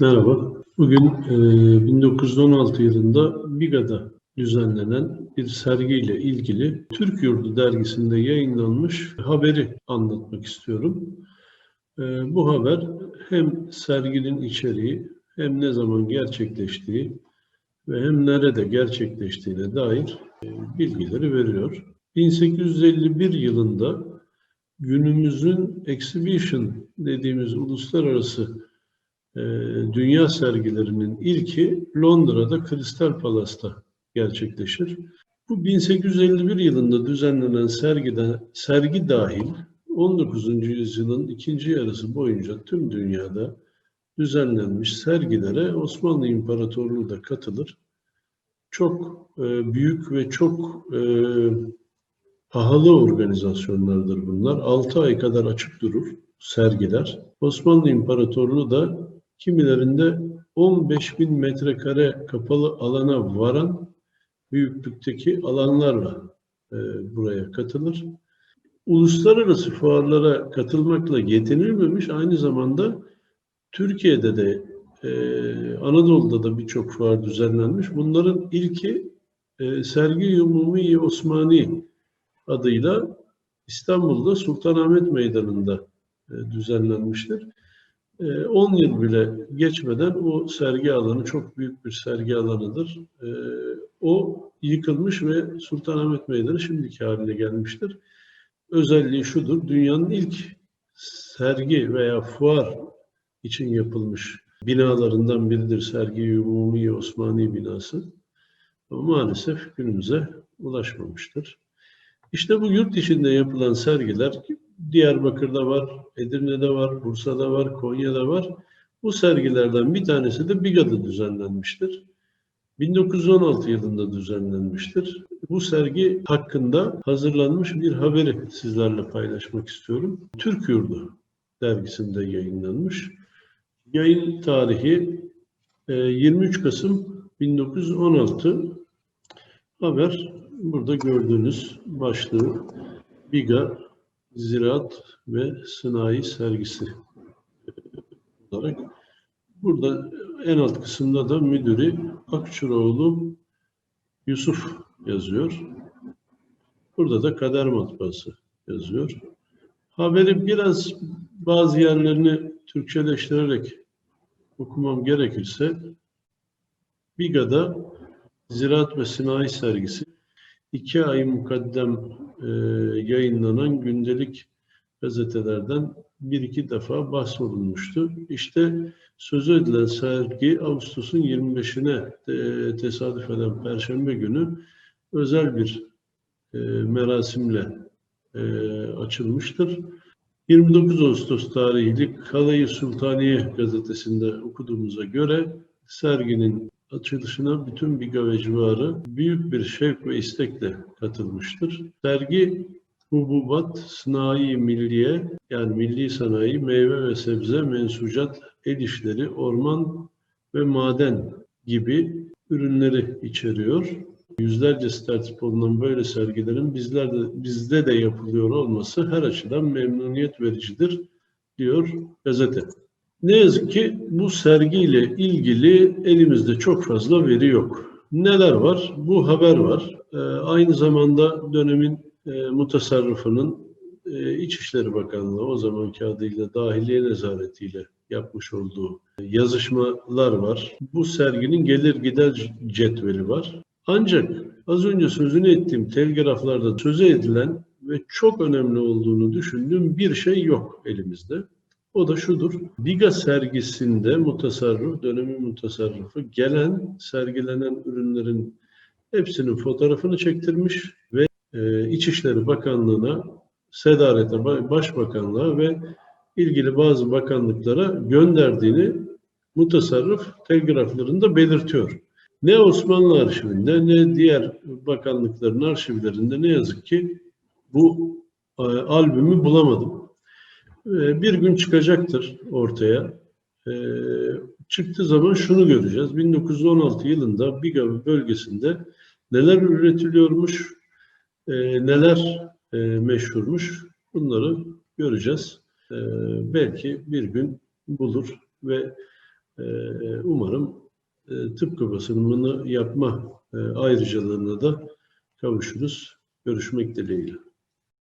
Merhaba. Bugün e, 1916 yılında Biga'da düzenlenen bir sergiyle ilgili Türk Yurdu dergisinde yayınlanmış haberi anlatmak istiyorum. E, bu haber hem serginin içeriği hem ne zaman gerçekleştiği ve hem nerede gerçekleştiğine dair e, bilgileri veriyor. 1851 yılında günümüzün exhibition dediğimiz uluslararası e, dünya sergilerinin ilki Londra'da Crystal Palace'ta gerçekleşir. Bu 1851 yılında düzenlenen sergide, sergi dahil 19. yüzyılın ikinci yarısı boyunca tüm dünyada düzenlenmiş sergilere Osmanlı İmparatorluğu da katılır. Çok e, büyük ve çok e, pahalı organizasyonlardır bunlar. 6 ay kadar açık durur sergiler. Osmanlı İmparatorluğu da kimilerinde 15 bin metrekare kapalı alana varan büyüklükteki alanlarla e, buraya katılır. Uluslararası fuarlara katılmakla yetinilmemiş, aynı zamanda Türkiye'de de e, Anadolu'da da birçok fuar düzenlenmiş. Bunların ilki e, Sergi Umumi Osmani adıyla İstanbul'da Sultanahmet Meydanı'nda e, düzenlenmiştir. 10 e, yıl bile geçmeden o sergi alanı çok büyük bir sergi alanıdır. E, o yıkılmış ve Sultanahmet Meydanı şimdiki haline gelmiştir. Özelliği şudur, dünyanın ilk sergi veya fuar için yapılmış binalarından biridir Sergi Umumi Osmani binası. Ama maalesef günümüze ulaşmamıştır. İşte bu yurt içinde yapılan sergiler Diyarbakır'da var, Edirne'de var, Bursa'da var, Konya'da var. Bu sergilerden bir tanesi de Biga'da düzenlenmiştir. 1916 yılında düzenlenmiştir. Bu sergi hakkında hazırlanmış bir haberi sizlerle paylaşmak istiyorum. Türk Yurdu dergisinde yayınlanmış. Yayın tarihi 23 e, Kasım 1916. Haber burada gördüğünüz başlığı Biga Ziraat ve Sanayi Sergisi olarak. Burada en alt kısımda da müdürü Akçuroğlu Yusuf yazıyor. Burada da kader matbaası yazıyor. Haberi biraz bazı yerlerini Türkçeleştirerek okumam gerekirse Biga'da Ziraat ve Sanayi Sergisi iki ay mukaddem e, yayınlanan gündelik gazetelerden bir iki defa bahsedilmişti. İşte sözü edilen sergi Ağustos'un 25'ine e, tesadüf eden Perşembe günü özel bir e, merasimle e, açılmıştır. 29 Ağustos tarihli Kalayı Sultaniye gazetesinde okuduğumuza göre serginin açılışına bütün Biga ve civarı büyük bir şevk ve istekle katılmıştır. Sergi hububat, sanayi milliye yani milli sanayi, meyve ve sebze, mensucat, el işleri, orman ve maden gibi ürünleri içeriyor. Yüzlerce tertip olunan böyle sergilerin bizlerde, bizde de yapılıyor olması her açıdan memnuniyet vericidir diyor gazete. Ne yazık ki bu sergiyle ilgili elimizde çok fazla veri yok. Neler var? Bu haber var. E, aynı zamanda dönemin e, mutasarrıfının e, İçişleri Bakanlığı o zamanki adıyla Dahiliye Nezaretiyle yapmış olduğu yazışmalar var. Bu serginin gelir gider cetveli var. Ancak az önce sözünü ettiğim telgraflarda söze edilen ve çok önemli olduğunu düşündüğüm bir şey yok elimizde. O da şudur. Biga sergisinde mutasarrıf, dönemi mutasarrıfı gelen, sergilenen ürünlerin hepsinin fotoğrafını çektirmiş ve e, İçişleri Bakanlığı'na, Sedaret'e, Başbakanlığa ve ilgili bazı bakanlıklara gönderdiğini mutasarrıf telgraflarında belirtiyor. Ne Osmanlı arşivinde ne diğer bakanlıkların arşivlerinde ne yazık ki bu e, albümü bulamadım. Ee, bir gün çıkacaktır ortaya. Ee, çıktığı zaman şunu göreceğiz. 1916 yılında Biga bölgesinde neler üretiliyormuş, e, neler e, meşhurmuş bunları göreceğiz. Ee, belki bir gün bulur ve E, umarım tıpkı basınımını yapma ayrıcalığına da kavuşuruz. Görüşmek dileğiyle.